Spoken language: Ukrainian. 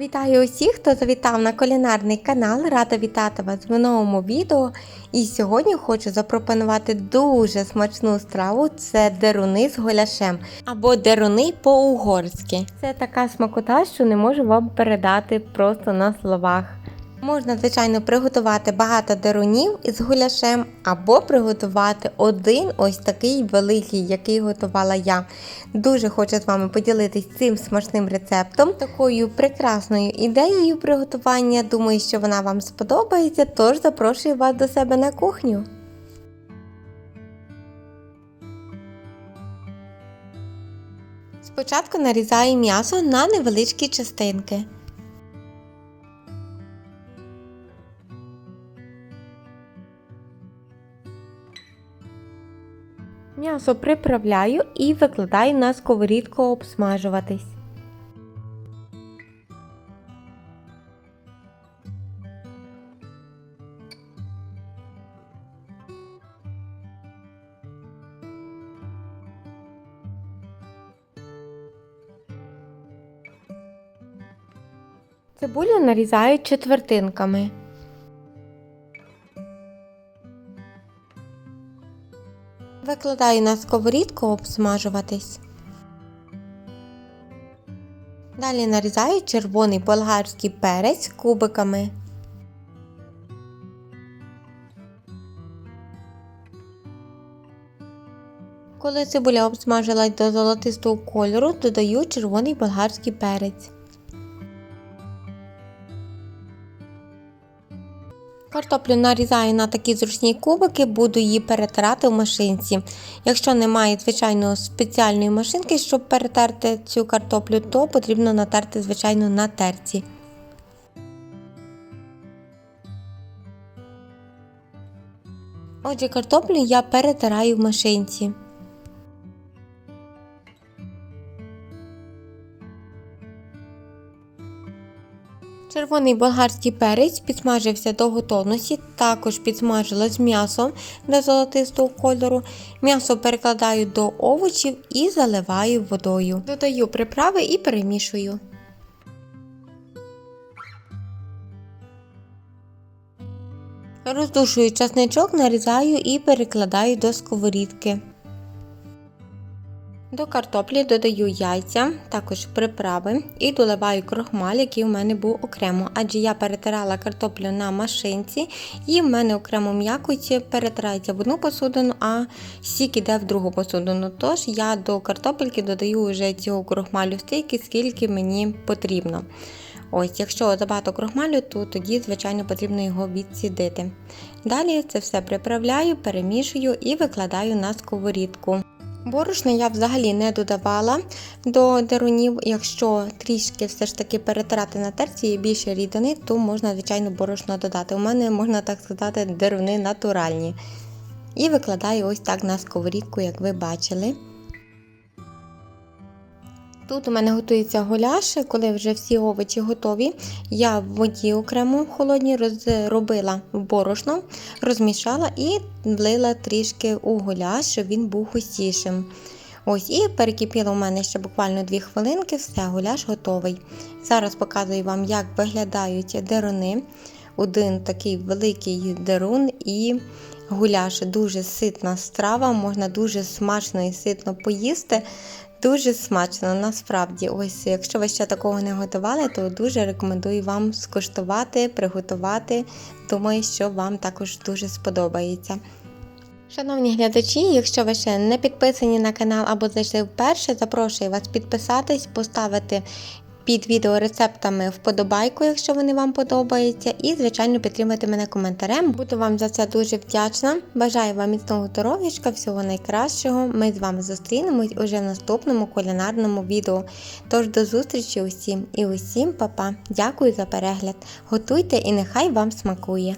Вітаю усіх, хто завітав на кулінарний канал. Рада вітати вас в новому відео. І сьогодні хочу запропонувати дуже смачну страву це деруни з голяшем або деруни по-угорськи. Це така смакота, що не можу вам передати просто на словах. Можна, звичайно, приготувати багато дерунів із гуляшем, або приготувати один ось такий великий, який готувала я. Дуже хочу з вами поділитись цим смачним рецептом, такою прекрасною ідеєю приготування. Думаю, що вона вам сподобається, тож запрошую вас до себе на кухню. Спочатку нарізаю м'ясо на невеличкі частинки. М'ясо приправляю і викладаю на сковорідку обсмажуватись. Цибулю нарізаю четвертинками. Викладаю на сковорідку обсмажуватись. Далі нарізаю червоний болгарський перець кубиками. Коли цибуля обсмажилась до золотистого кольору, додаю червоний болгарський перець. Картоплю нарізаю на такі зручні кубики, буду її перетирати в машинці. Якщо немає, звичайно, спеціальної машинки, щоб перетерти цю картоплю, то потрібно натерти, звичайно, на терці. Отже, картоплю я перетираю в машинці. Червоний болгарський перець підсмажився до готовності, також підсмажилось м'ясо до золотистого кольору. М'ясо перекладаю до овочів і заливаю водою. Додаю приправи і перемішую. Роздушую часничок, нарізаю і перекладаю до сковорідки. До картоплі додаю яйця, також приправи і доливаю крохмаль, який у мене був окремо, адже я перетирала картоплю на машинці, і в мене окремо м'якоть перетирається в одну посудину, а сік іде в другу посудину. Тож я до картопельки додаю вже цього крохмалю стільки, скільки мені потрібно. Ось, якщо забагато крохмалю, то тоді, звичайно, потрібно його відсідити. Далі це все приправляю, перемішую і викладаю на сковорідку. Борошна я взагалі не додавала до дерунів. Якщо трішки все ж таки перетирати на терці і більше рідини, то можна, звичайно, борошно додати. У мене, можна так сказати, деруни натуральні. І викладаю ось так на сковорідку, як ви бачили. Тут у мене готується гуляш, коли вже всі овочі готові. Я в воді окремо холодній розробила борошно, розмішала і влила трішки у гуляш, щоб він був густішим. Ось І перекипіло у мене ще буквально 2 хвилинки, все, гуляш готовий. Зараз показую вам, як виглядають деруни. Один такий великий дерун і гуляш дуже ситна страва, можна дуже смачно і ситно поїсти. Дуже смачно, насправді. Ось, якщо ви ще такого не готували, то дуже рекомендую вам скуштувати, приготувати. Думаю, що вам також дуже сподобається. Шановні глядачі, якщо ви ще не підписані на канал або зайшли вперше, запрошую вас підписатись, поставити під відео рецептами вподобайку, якщо вони вам подобаються, і, звичайно, підтримайте мене коментарем. Буду вам за це дуже вдячна. Бажаю вам міцного здоров'ячка, всього найкращого. Ми з вами зустрінемось уже в наступному кулінарному відео. Тож до зустрічі усім і усім, па-па. Дякую за перегляд. Готуйте і нехай вам смакує!